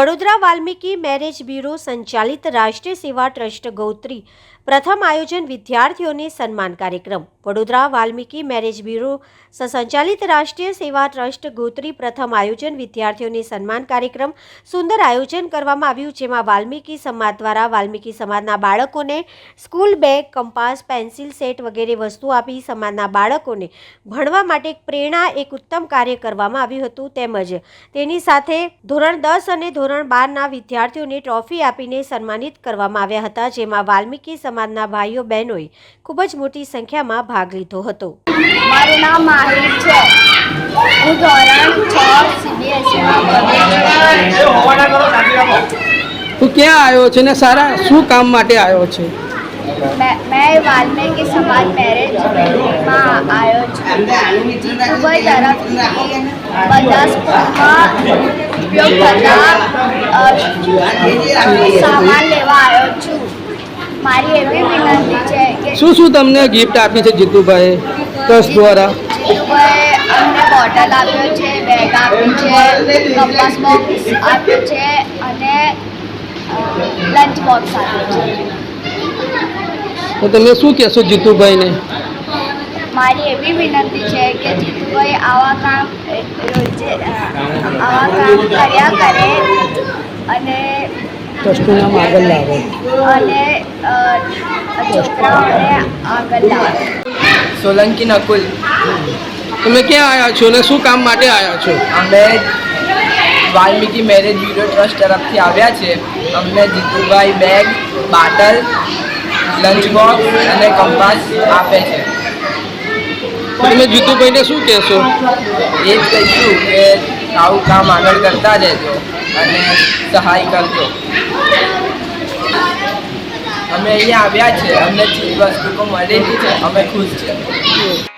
Vadodara Valmiki marriage bureau સંચાલિત રાષ્ટ્રીય સેવા ટ્રસ્ટ ગૌત્રી પ્રથમ આયોજન વિદ્યાર્થીઓને સન્માન કાર્યક્રમ. વડોદરા વાલ્મીકી મેરેજ બ્યુરો સંચાલિત રાષ્ટ્રીય સેવા ટ્રસ્ટ ગોત્રી પ્રથમ આયોજન વિદ્યાર્થીઓને સન્માન કાર્યક્રમ સુંદર આયોજન કરવામાં આવ્યું, જેમાં વાલ્મીકી સમાજ દ્વારા વાલ્મીકી સમાજના બાળકોને school bag, compass, pencil set વગેરે વસ્તુ આપી સમાજના બાળકોને ભણવા માટે પ્રેરણા એક ઉત્તમ કાર્ય કરવામાં આવ્યું હતું. તેમજ તેની સાથે ધોરણ દસ અને ધોરણ બારના વિદ્યાર્થીઓને ટ્રોફી આપીને સન્માનિત કરવામાં આવ્યા હતા જેમાં વાલ્મીકી સમાજના ભાઈઓ બહેનોએ ખૂબ જ મોટી સંખ્યામાં ભાગ લીધો હતો. મારું નામ માહિર છે. હું ધોરણ છ સીબીએસઈમાં તું ક્યાં આવ્યો છે ને સારા શું કામ માટે આવ્યો છે? મેં વાલ્મીકી સમાજ મેરેજમાં આવ્યો છું. જીતુભાઈ તરફથી બધા સ્કૂલમાં ઉપયોગ થતા સામાન લેવા આવ્યો છું. મારી એવી વિનંતી છે કે શું શું તમને ગિફ્ટ આપી છે જીતુભાઈ? ટ્રસ્ટ દ્વારા? જીતુભાઈ અમને બોટલ આપ્યો છે બેગ આપ્યું છે કંપાસ બોક્સ આપ્યું છે અને લંચ બોક્સ આપ્યું છે. તો તમે શું કહેશો જીતુભાઈને? મારી એવી વિનંતી છે કે જીતુભાઈ આવા કામ આવા કામ કર્યા કરે અને ટ્રસ્ટનું નામ આગળ લાવો. અને છોકરાઓને આગળ લાવે. સોલંકી નકુલ તમે ક્યાં આવ્યા છો ને શું કામ માટે આવ્યા છો? અમે વાલ્મીકી મેરેજ બ્યુરો ટ્રસ્ટ તરફથી આવ્યા છે. અમને Jitubhai bag bottle lunch box અને કંપાસ આપે છે. તમે જીતુભાઈને શું કહેશો? એ જ કહીશું કે આવું કામ આગળ કરતા રહેજો અને સહાય કરજો. અમે અહીંયા આવ્યા છીએ અમને ચીજ વસ્તુ મળેલી છે, અમે ખુશ છે.